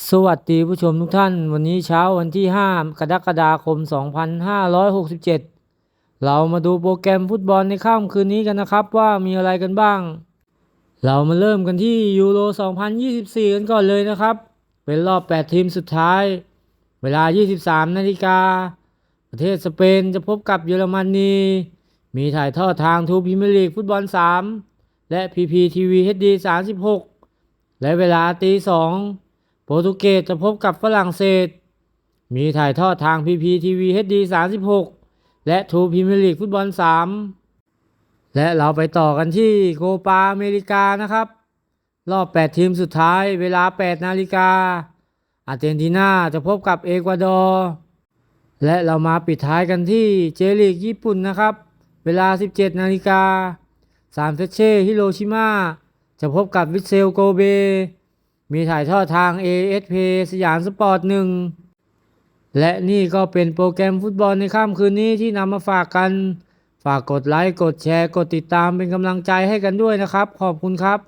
สวัสดีผู้ชมทุกท่าน วันนี้เช้าวันที่ 5 กรกฎาคม 2567 เรามาดูโปรแกรมฟุตบอลในค่ำคืนนี้กันนะครับว่ามีอะไรกันบ้าง เรามาเริ่มกันที่ยูโร 2024 กันก่อนเลยนะครับ เป็นรอบ 8 ทีมสุดท้าย เวลา 23 นาฬิกา ประเทศสเปนจะพบกับเยอรมนี มีถ่ายทอดทางทูพิมลีกฟุตบอล 3 และ PPTV HD 36 และเวลาตีสอง โปรตุเกสจะพบกับฝรั่งเศส มีถ่ายทอดทาง PPTV HD 36 และทูพิมลีกฟุตบอล 3 และเราไปต่อกันที่โคปาอเมริกานะครับ รอบ 8 ทีมสุดท้ายเวลา 8 นาฬิกา อาร์เจนตินาจะพบกับเอกวาดอร์ และเรามาปิดท้ายกันที่เจลีกญี่ปุ่นนะครับ เวลา 17 นาฬิกาซานเฟเช่ฮิโรชิมาจะพบกับวิเซลโกเบ มีถ่ายทอดทาง ASP สยามสปอร์ตหนึ่งและนี่ก็เป็นโปรแกรมฟุตบอลในค่ำคืนนี้ที่นำมาฝากกัน ฝากกดไลค์ กดแชร์ กดติดตามเป็นกำลังใจให้กันด้วยนะครับ ขอบคุณครับ